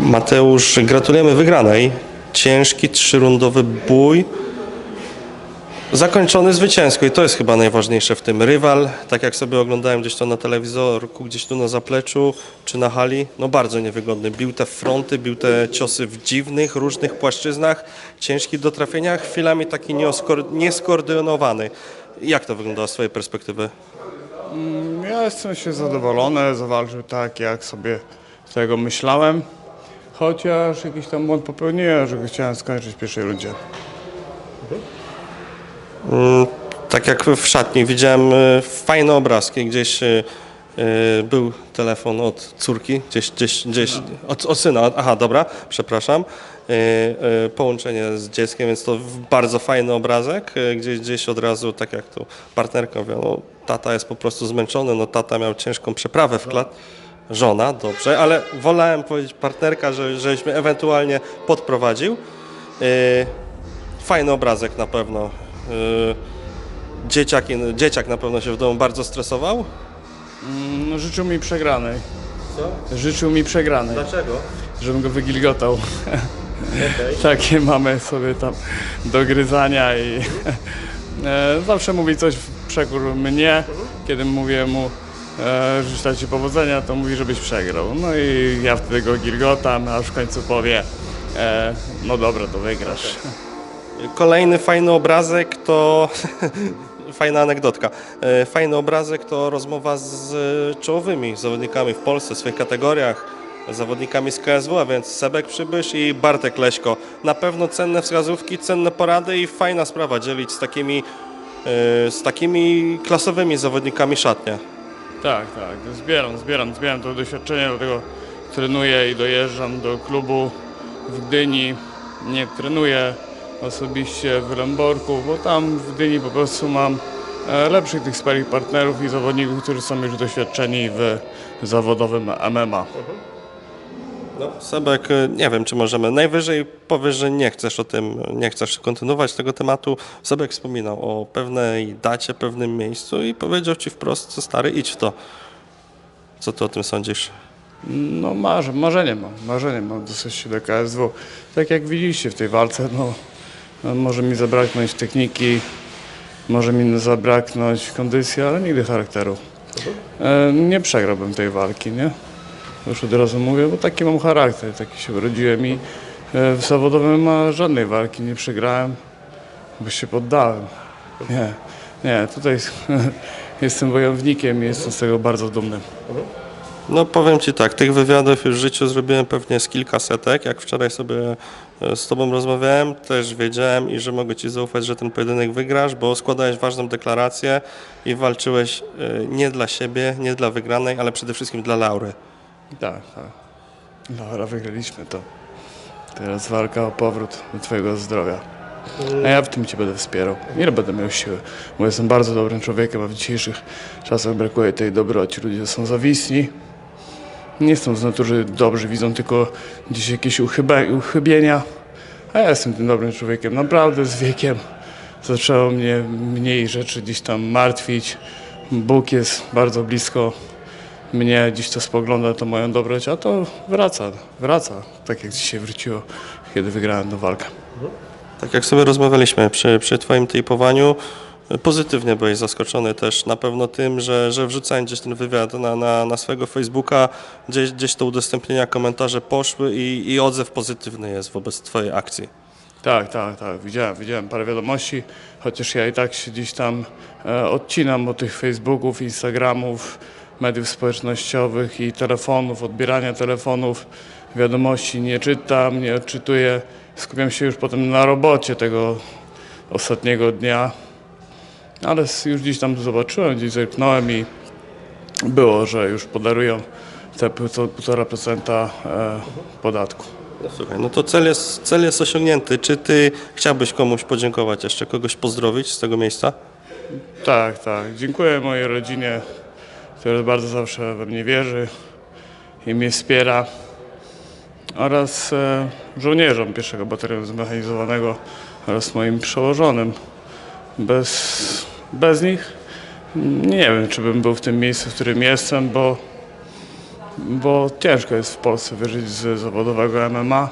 Mateusz, gratulujemy wygranej. Ciężki, trzyrundowy bój. Zakończony zwycięsko i to jest chyba najważniejsze w tym. Rywal, tak jak sobie oglądałem gdzieś to na telewizorku, gdzieś tu na zapleczu czy na hali, no bardzo niewygodny. Bił te fronty, bił te ciosy w dziwnych, różnych płaszczyznach, ciężki do trafienia, chwilami taki nieskoordynowany. Jak to wygląda z Twojej perspektywy? Ja jestem się zadowolony, zawalczył tak, jak sobie tego myślałem. Chociaż jakiś tam błąd popełniłem, że chciałem skończyć w pierwszej rundzie. Tak jak w szatni. Widziałem e, fajne obrazki, gdzieś e, e, był telefon od córki, gdzieś, gdzieś, gdzieś od, od syna, aha dobra, przepraszam, połączenie z dzieckiem, więc to bardzo fajny obrazek, gdzieś, gdzieś od razu, tak jak tu partnerka mówiła, no, tata jest po prostu zmęczony, no tata miał ciężką przeprawę w klat, żona, dobrze, ale wolałem powiedzieć partnerka, że, żeśmy ewentualnie podprowadził. E, Fajny obrazek na pewno. E, Dzieciak, dzieciak na pewno się w domu bardzo stresował. Mm, No, życzył mi przegranej. Co? Życzył mi przegranej, Dlaczego? żebym go wygilgotał. Takie mamy sobie tam do gryzania i e, zawsze mówi coś w przekór mnie. Kiedy mówię mu życzę Ci powodzenia, to mówi, żebyś przegrał. No i ja wtedy go gilgotam, aż w końcu powie e, no dobra, to wygrasz. Kolejny fajny obrazek to. Fajna anegdotka. E, Fajny obrazek to rozmowa z e, czołowymi zawodnikami w Polsce w swoich kategoriach, zawodnikami z KSW, a więc Sebek Przybysz i Bartek Leśko. Na pewno cenne wskazówki, cenne porady i fajna sprawa dzielić z takimi, e, z takimi klasowymi zawodnikami szatnia. Tak, tak. Zbieram, zbieram, zbieram to doświadczenie, dlatego trenuję i dojeżdżam do klubu w Gdyni. Nie trenuję osobiście w Lęborku, bo tam w Gdyni po prostu mam e, lepszych tych sparing partnerów i zawodników, którzy są już doświadczeni w zawodowym MMA. No, Sebek, y, nie wiem, czy możemy. Najwyżej powiesz, że nie chcesz o tym, nie chcesz kontynuować tego tematu. Sebek wspominał o pewnej dacie, pewnym miejscu i powiedział ci wprost, co stary, idź w to. Co ty o tym sądzisz? No marzę, marzenie mam, marzenie mam dostać się do KSW. Tak jak widzieliście w tej walce, no, no może mi zabraknąć techniki, może mi zabraknąć kondycji, ale nigdy charakteru. E, nie przegrałbym tej walki, nie? Już od razu mówię, bo taki mam charakter, taki się urodziłem i e, w zawodowym ma żadnej walki nie przegrałem, bo się poddałem. Nie, nie, tutaj jestem wojownikiem i jestem z tego bardzo dumny. No powiem ci tak, tych wywiadów już w życiu zrobiłem pewnie z kilka setek. Jak wczoraj sobie e, z tobą rozmawiałem, też wiedziałem i że mogę ci zaufać, że ten pojedynek wygrasz, bo składałeś ważną deklarację i walczyłeś e, nie dla siebie, nie dla wygranej, ale przede wszystkim dla Laury. Tak, tak. Dobra, wygraliśmy to. Teraz walka o powrót do Twojego zdrowia. A ja w tym Cię będę wspierał. Ile będę miał siły, bo jestem bardzo dobrym człowiekiem, a w dzisiejszych czasach brakuje tej dobroci. Ludzie są zawisni. Nie są z natury dobrzy, widzą tylko gdzieś jakieś uchybienia. A ja jestem tym dobrym człowiekiem. Naprawdę z wiekiem zaczęło mnie mniej rzeczy gdzieś tam martwić. Bóg jest bardzo blisko mnie dziś to spogląda to moją dobroć, a to wraca, wraca, tak jak dzisiaj wróciło, kiedy wygrałem tę walkę. Tak jak sobie rozmawialiśmy przy, przy Twoim typowaniu, pozytywnie byłeś zaskoczony też na pewno tym, że, że wrzucając gdzieś ten wywiad na, na, na swojego Facebooka, gdzieś, gdzieś to udostępnienia, komentarze poszły i, i odzew pozytywny jest wobec Twojej akcji. Tak, tak, tak, widziałem, widziałem parę wiadomości, chociaż ja i tak się gdzieś tam e, odcinam od tych Facebooków, Instagramów, mediów społecznościowych i telefonów, odbierania telefonów, wiadomości nie czytam, nie odczytuję, skupiam się już potem na robocie tego ostatniego dnia, ale już gdzieś tam zobaczyłem, gdzieś zerknąłem i było, że już podarują te pół- 1,5% e, podatku. No słuchaj, no to cel jest, cel jest osiągnięty. Czy Ty chciałbyś komuś podziękować jeszcze, kogoś pozdrowić z tego miejsca? Tak, tak. Dziękuję mojej rodzinie, który bardzo zawsze we mnie wierzy i mnie wspiera oraz e, żołnierzom pierwszego batalionu zmechanizowanego oraz moim przełożonym. Bez, bez nich nie wiem, czy bym był w tym miejscu, w którym jestem, bo, bo ciężko jest w Polsce wyżyć z zawodowego MMA.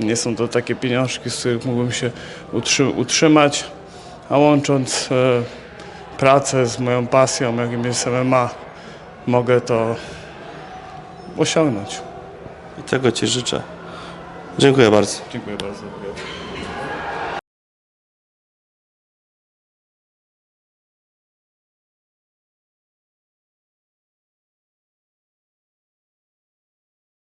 Nie są to takie pieniążki, z których mógłbym się utrzymać, a łącząc e, pracę z moją pasją, jakim jest MMA, mogę to osiągnąć. I tego Ci życzę. Dziękuję bardzo. Dziękuję bardzo.